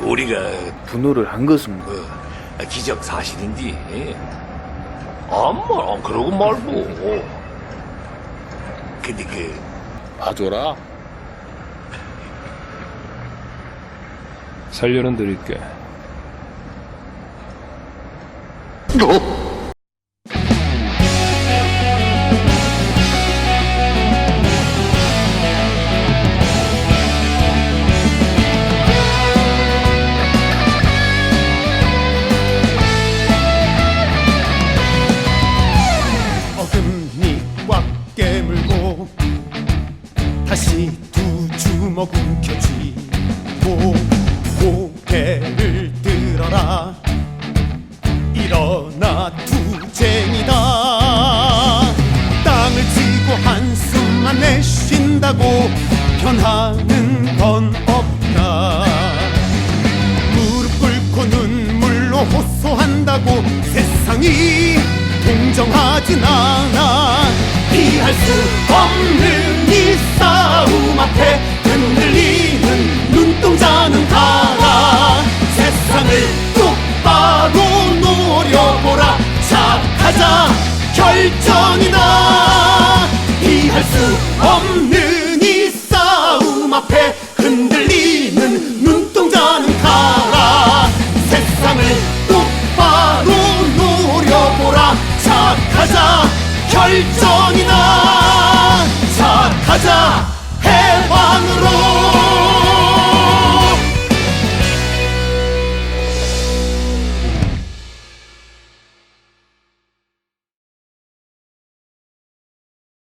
우리가 분노를 한 것은 그 기적 사실인지 아무 안 그러고 말고 근데 그 봐줘라. 살려는 드릴게. 어 다시 두 주먹 움켜쥐고 고개를 들어라. 일어나 투쟁이다. 땅을 쥐고 한숨만 내쉰다고 변하는 건 없다. 무릎 꿇고 눈물로 호소한다고 세상이 동정하진 않아. 피할 수 하자. 결전이다. 피할 수 없는 이 싸움 앞에 흔들리는 눈동자는 가라. 세상을 똑바로 노려보라. 착하자. 결전이